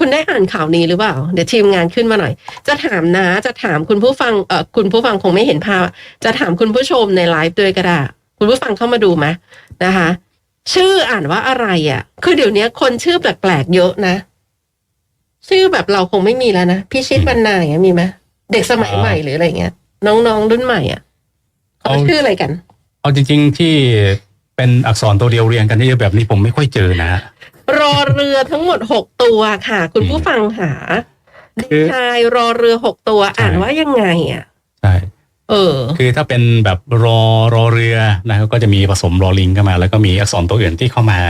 คุณได้อ่านข่าวนี้หรือเปล่า เดี๋ยวทีมงานขึ้นมาหน่อย จะถามนะจะถามคุณผู้ฟังเออคุณผู้ฟังคงไม่เห็นภาพ จะถามคุณผู้ชมในไลฟ์ด้วยก็ได้คุณผู้ฟังเข้ามาดูไหมนะคะ ชื่ออ่านว่าอะไรอะ คือเดี๋ยวนี้คนชื่อแปลกๆเยอะนะ ชื่อแบบเราคงไม่มีแล้วนะพี่ชิดบรรณาอย่างเงี้ยมีไหมเด็กสมัยใหม่หรืออะไรเงี้ย น้องๆรุ่นใหม่อะเขาเอาชื่ออะไรกัน เอาจริง ๆที่เป็นอักษรตัวเดียวเรียงกันเยอะๆแบบนี้ผมไม่ค่อยเจอนะฮะ รอเรือทั้งหมดหกตัวค่ะ คุณผู้ฟังหาเด็กชายรอเรือหกตัวอ่านว่ายังไงอะใช่เออ คือถ้าเป็นแบบรอรอเรือนะครับก็จะมีผสมรอลิงเข้ามา แล้วก็มีอักษรตัวอื่นที่เข้ามา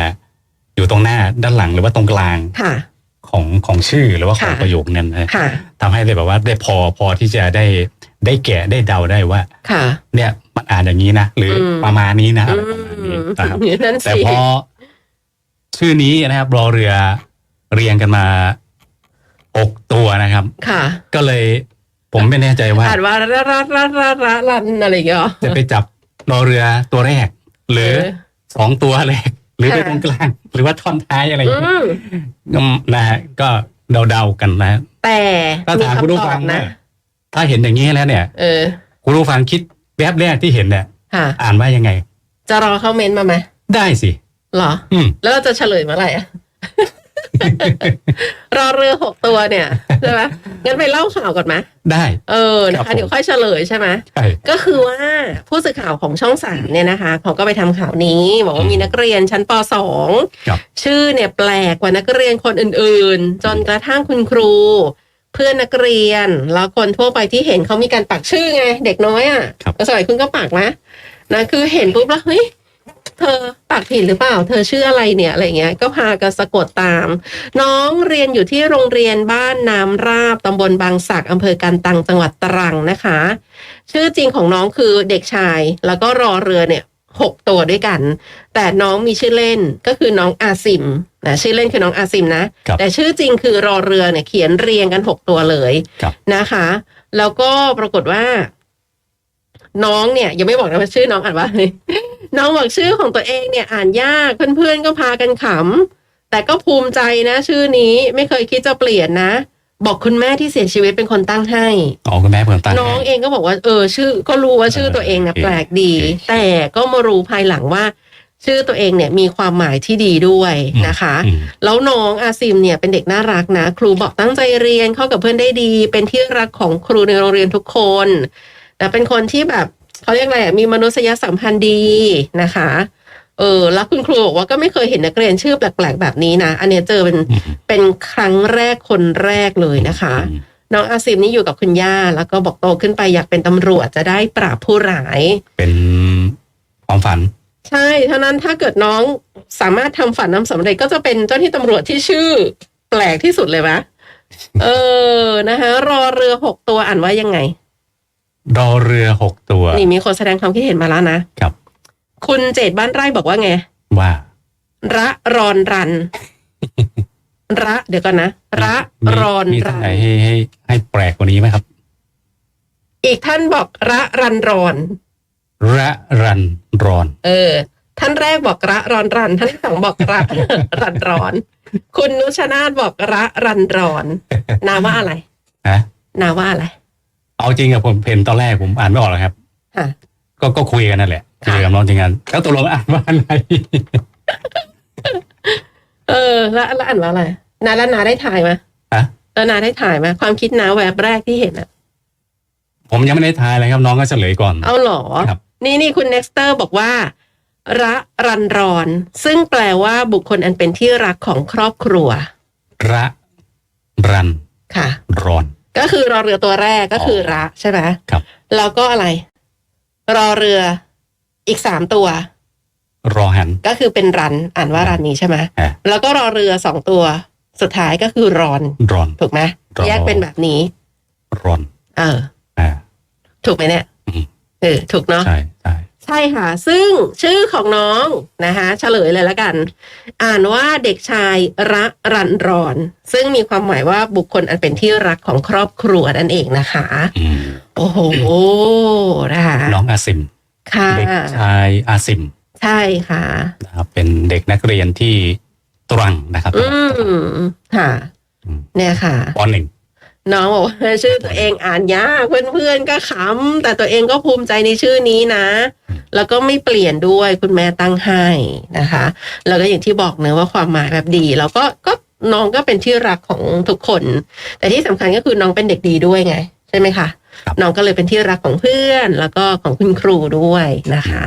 อยู่ตรงหน้าด้านหลังหรือว่าตรงกลางค่ะ ของของชื่อหรือว่าของค่ะประโยคนั้นนะค่ะทำให้ได้แบบว่าได้พอพอที่จะได้ได้แกะได้เดาได้ว่า ค่ะ เนี่ยมันอ่านอย่างนี้นะหรืออมประมาณนี้นะอะอืไรประมาณนี้มนะครับนั่นแต่สิพอ ชื่อนี้นะครับรอเรือเรียงกันมาหกตัวนะครับ ค่ะ ก็เลย ผมไม่แน่ใจว่าอ่านว่าระระระระระรันอะไรอย่างเงี้ยเหรอ จะไปจับรอเรือตัวแรก หรือเออสองตัวแรก หรือไปค่ะ ตรงกลาง หรือว่าท่อนท้ายอะไรออืย่างเงี้ยมอืมนะฮะก็เดาๆกันนะฮะแต่ถ้ามีถามคุณคำผู้ตอฟับงนะว่าถ้าเห็นอย่างนี้แล้วเนี่ย เออ คุณผู้ฟังคิดแวบแรกที่เห็นเนี่ย ค่ะ อ่านว่ายังไง จะรอเข้าเมนต์มาไหมได้สิ เหรอ อืม แล้วเราจะเฉลยเมื่อไหร่อะ รอเรือหกตัวเนี่ยใช่ไหมงั้นไปเล่าข่าวก่อนไหมได้ เออนะครัคะบผม เดี๋ยวค่อยเฉลยใช่ไหม ใช่ ก็คือว่าผู้สื่อข่าวของช่องสามเนี่ยนะคะเขาก็ไปทำข่าวนี้บอกว่ามีนักเรียนชั้นปครับ .2 ชื่อเนี่ยแปลกกว่านักเรียนคนอื่นๆ จนกระทั่งคุณครู เพื่อนนักเรียนแล้วคนทั่วไปที่เห็นเขามีการปักชื่อไง เด็กน้อยอะครับก็สมัยคุณก็ปักนะนะคือเห็นปุ๊บแล้วเฮ้ย เธอปักผิดหรือเปล่า เธอชื่ออะไรเนี่ยอะไรเงี้ย ก็พากันสะกดตาม น้องเรียนอยู่ที่โรงเรียนบ้านน้ำราบตำบลบางสักอำเภอกันตังจังหวัดตรังนะคะ ชื่อจริงของน้องคือเด็กชาย แล้วก็รอเรือเนี่ยหกตัวด้วยกัน แต่น้องมีชื่อเล่นก็คือน้องอาซิมนะชื่อเล่นคือน้องอาซิมนะครับแต่ชื่อจริงคือรอเรือเนี่ยเขียนเรียงกันหกตัวเลยครับนะคะ แล้วก็ปรากฏว่า น้องเนี่ยยังไม่บอกนะว่าชื่อน้องอ่านว่าอะไร น้องบอกชื่อของตัวเองเนี่ยอ่านยากเพื่อนๆก็พากันขำแต่ก็ภูมิใจนะ ชื่อนี้ไม่เคยคิดจะเปลี่ยนนะ บอกคุณแม่ที่เสียชีวิตเป็นคนตั้งให้ อ๋อคุณแม่เพิ่มตั้งน้องให้เองก็บอกว่าเออชื่อ ก็รู้ว่าชื่อตัวเองนะเออแปลกดีโอเคแต่ก็มารู้ภายหลังว่า ชื่อตัวเองเนี่ยมีความหมายที่ดีด้วยนะคะอืมแล้วน้องอาซิมเนี่ยเป็นเด็กน่ารักนะ ครูบอกตั้งใจเรียนเข้ากับเพื่อนได้ดี เป็นที่รักของครูในโรงเรียนทุกคน แต่เป็นคนที่แบบ เขาเรียกอะไรอะมีมนุษยสัมพันธ์ดีนะคะเออแล้วคุณครูบอกว่าก็ไม่เคยเห็นนักเรียนชื่อแปลกๆแบบนี้นะอันเนี้ยเจอเป็นอืมเป็นครั้งแรกคนแรกเลยนะคะอืมน้องอาซิมนี่อยู่กับคุณย่า แล้วก็บอกโตขึ้นไปอยากเป็นตำรวจจะได้ปราบผู้ร้าย เป็นความฝัน ใช่เท่านั้นถ้าเกิดน้องสามารถทำฝันนำสำเร็จก็จะเป็นเจ้าที่ตำรวจที่ชื่อแปลกที่สุดเลยปะเออนะคะรอเรือหกตัวอ่านว่ายังไง รอเรือหกตัว นี่มีคนแสดงความคิดเห็นมาแล้วนะครับ คุณเจตบ้านไร่บอกว่าไง ว่าระรอนรัน ระเดี๋ยวก่อนนะ ระมีรอนมีรัท่านนไหนให้ให้ให้แปลกกว่านี้ไหมครับ อีกท่านบอกระรันรอน ระรันรอน เออ ท่านแรกบอกระรอนรัน ท่านที่สองบอกระ รันรอน คุณนุชนาธบอกระรันรอน นาว่าอะไรนะนาว่าอะไร เอาจริงอะผมเห็นตอนแรกผมอ่านไม่ออกหรอกครับ ค่ะ ก็ก็คุยกันนั่นแหละค่ะ คุยกับน้องจริงกันแล้วตกลงอ่านว่าอะไรเออแล้วแล้วอ่านว่าอะไรนาแล้วนาได้ถ่ายไหมฮะแล้วนาได้ถ่ายไหมความคิดนาแวบแรกที่เห็นอะผมยังไม่ได้ทายเลยครับ น้องก็เฉลยก่อน เอาเหรอ ครับ นี่นี่คุณ Nexter บอกว่า ระรันรอน ซึ่งแปลว่าบุคคลอันเป็นที่รักของครอบครัวระรันค่ะ รอน ก็คือรอเรือตัวแรกก็คือระใช่ไหมครับ แล้วก็อะไร รอเรืออีกสามตัว รอหัน ก็คือเป็นรัน อ่านว่ารันนี้ใช่ไหมอะแล้วก็รอเรือสองตัว สุดท้ายก็คือรอน รอน ถูกไหมรอแยกเป็นแบบนี้ รอน เอออ่าถูกไหมเนี่ยอืมเออ ถูกเนาะ ใช่ใช่ใช่ค่ะ ซึ่งชื่อของน้องนะคะเฉลยเลยแล้วกัน อ่านว่าเด็กชายระรันรอน ซึ่งมีความหมายว่าบุคคลอันเป็นที่รักของครอบครัวนั่นเองนะคะอืมโอ้โหนะคะน้องอาซิมค่ะเด็กชายอาซิม ใช่ค่ะนะครับเป็นเด็กนักเรียนที่ตรังนะครับ อืมค่ะอืมเนี่ยค่ะปหนึ่งน้องบอกว่าชื่อตัวเองอ่านยากเพื่อนๆก็ขำแต่ตัวเองก็ภูมิใจในชื่อนี้นะ แล้วก็ไม่เปลี่ยนด้วยคุณแม่ตั้งให้นะคะ แล้วก็อย่างที่บอกเนอะว่าความหมายแบบดีแล้วก็ก็น้องก็เป็นที่รักของทุกคน แต่ที่สำคัญก็คือน้องเป็นเด็กดีด้วยไง ใช่ไหมคะครับน้องก็เลยเป็นที่รักของเพื่อน แล้วก็ของคุณครูด้วยนะคะ